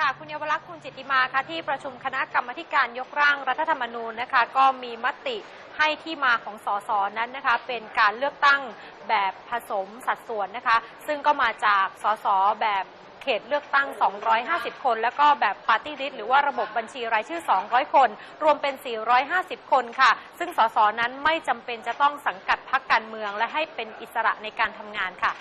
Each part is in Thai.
ค่ะ คุณเยาวลักษณ์คุณจิตติมาค่ะที่ประชุมคณะกรรมการยกร่างรัฐธรรมนูญนะคะ ก็มีมติให้ที่มาของสสนั้นนะคะ เป็นการเลือกตั้งแบบผสมสัดส่วนนะคะ ซึ่งก็มาจากสสแบบเขตเลือกตั้ง 250 คน แล้วก็แบบปาร์ตี้ลิสต์หรือว่าระบบบัญชีรายชื่อ 200 คน รวมเป็น 450 คนค่ะ ซึ่งสสนั้นไม่จำเป็นจะต้องสังกัดพรรคการเมืองและให้เป็นอิสระในการทำงานค่ะ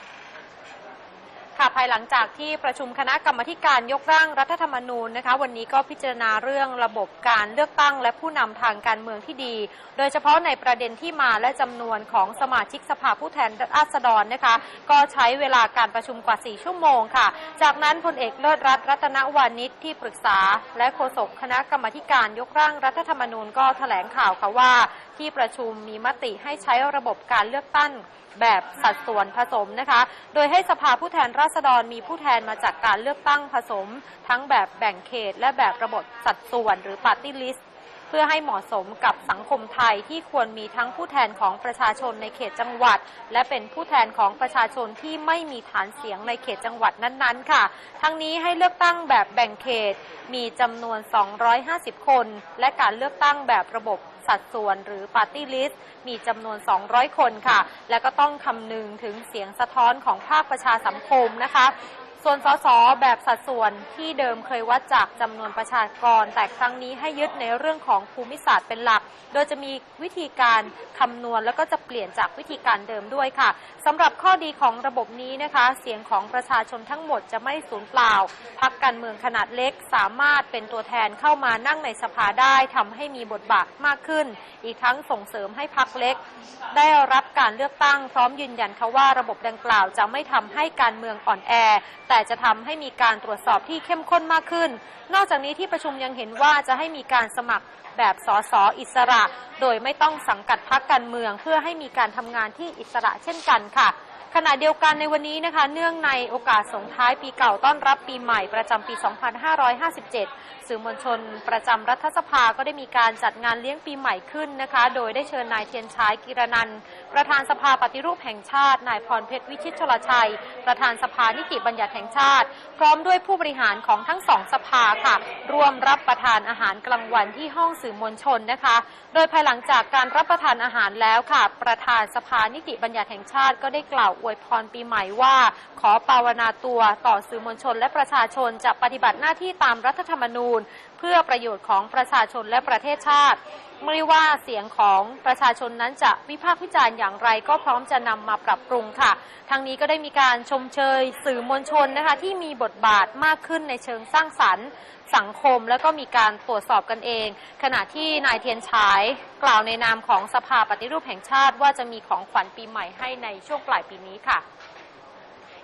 ค่ะภายหลังจากที่ประชุมคณะกรรมการยกร่างรัฐธรรมนูญนะคะวันนี้ก็พิจารณาเรื่องระบบการเลือกตั้งและผู้นำทางการเมืองที่ดี โดยเฉพาะในประเด็นที่มาและจำนวนของสมาชิกสภาผู้แทนราษฎรนะคะก็ใช้เวลาการประชุมกว่า 4 ชั่วโมงค่ะ จากนั้นพลเอกเลิศรัตน์รัตนวานิชที่ปรึกษา และโฆษกคณะกรรมการยกร่างรัฐธรรมนูญก็แถลงข่าวค่ะว่า ที่ประชุมมีมติให้ใช้ระบบการเลือกตั้งแบบสัดส่วนผสมนะคะ โดยให้สภาผู้แทนราษฎรมีผู้แทนมาจากการเลือกตั้งผสม ทั้งแบบแบ่งเขต และแบบระบบสัดส่วนหรือปาร์ตี้ลิสต์ เพื่อให้เหมาะสมกับสังคมไทยที่ควรมีทั้งผู้แทนของประชาชนในเขตจังหวัด และเป็นผู้แทนของประชาชนที่ไม่มีฐานเสียงในเขตจังหวัดนั้นๆ ค่ะ ทั้งนี้ให้เลือกตั้งแบบแบ่งเขตมีจำนวน 250 คน และการเลือกตั้งแบบระบบสัดส่วนหรือปาร์ตี้ลิสต์มีจำนวน 200 คนค่ะ และก็ต้องคำนึงถึงเสียงสะท้อนของภาคประชาสังคมนะคะ ส่วนสสแบบสัดส่วนที่เดิมเคยวัดจากจำนวนประชากร แต่ครั้งนี้ให้ยึดในเรื่องของภูมิศาสตร์เป็นหลัก โดยจะมีวิธีการคำนวณแล้วก็จะเปลี่ยนจากวิธีการเดิมด้วยค่ะสำหรับข้อดีของระบบนี้นะคะ เสียงของประชาชนทั้งหมดจะไม่สูญเปล่าพักการเมืองขนาดเล็ก สามารถเป็นตัวแทนเข้ามานั่งในสภาได้ทำให้มีบทบาทมากขึ้น อีกทั้งส่งเสริมให้พักเล็ก ได้รับการเลือกตั้งพร้อมยืนยันค่ะว่าระบบดังกล่าวจะไม่ทำให้การเมืองอ่อนแอแต่จะทำให้มีการตรวจสอบที่เข้มข้นมากขึ้น นอกจากนี้ที่ประชุมยังเห็นว่าจะให้มีการสมัครแบบสสอิสระ โดยไม่ต้องสังกัดพรรคการเมือง เพื่อให้มีการทำงานที่อิสระเช่นกันค่ะ ขณะเดียวกันในวันนี้นะคะ เนื่องในโอกาสส่งท้ายปีเก่าต้อนรับปีใหม่ประจำปี 2557 สื่อมวลชนประจำรัฐสภาก็ได้มีการจัดงานเลี้ยงปีใหม่ขึ้นนะคะ โดยได้เชิญนายเทียนชายกิรนัน ประธานสภาปฏิรูปแห่งชาติ นายพรเพชรวิชิตชลชัย ประธานสภานิติบัญญัติแห่งชาติ พร้อมด้วยผู้บริหารของทั้งสองสภาค่ะ ร่วมรับประทานอาหารกลางวันที่ห้องสื่อมวลชนนะคะ โดยภายหลังจากการรับประทานอาหารแล้วค่ะ ประธานสภานิติบัญญัติแห่งชาติก็ได้กล่าวอวยพรปีใหม่ว่า ขอภาวนาตัวต่อสื่อมวลชน และประชาชนจะปฏิบัติหน้าที่ตามรัฐธรรมนูญ เพื่อประโยชน์ของประชาชนและประเทศชาติ ไม่ว่าเสียงของประชาชนนั้นจะวิพากษ์วิจารณ์อย่างไร ก็พร้อมจะนำมาปรับปรุงค่ะ ทางนี้ก็ได้มีการชมเชยสื่อมวลชนนะคะ ที่มีบทบาทมากขึ้นในเชิงสร้างสรรค์สังคมแล้วก็มีการตรวจสอบกันเอง ขณะที่นายเทียนฉายกล่าวในนามของสภาปฏิรูปแห่งชาติว่าจะมีของขวัญปีใหม่ให้ในช่วงปลายปีนี้ค่ะ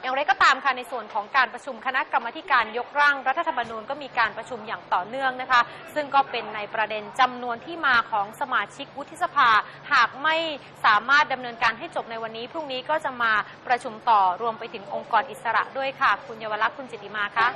อย่างไรก็ตามค่ะในส่วนของการประชุมคณะกรรมการยกร่างรัฐธรรมนูญก็มีการประชุมอย่างต่อเนื่องนะคะ ซึ่งก็เป็นในประเด็นจำนวนที่มาของสมาชิกวุฒิสภา หากไม่สามารถดำเนินการให้จบในวันนี้ พรุ่งนี้ก็จะมาประชุมต่อรวมไปถึงองค์กรอิสระด้วยค่ะ คุณเยาวลักษณ์คุณจิตติมาคะ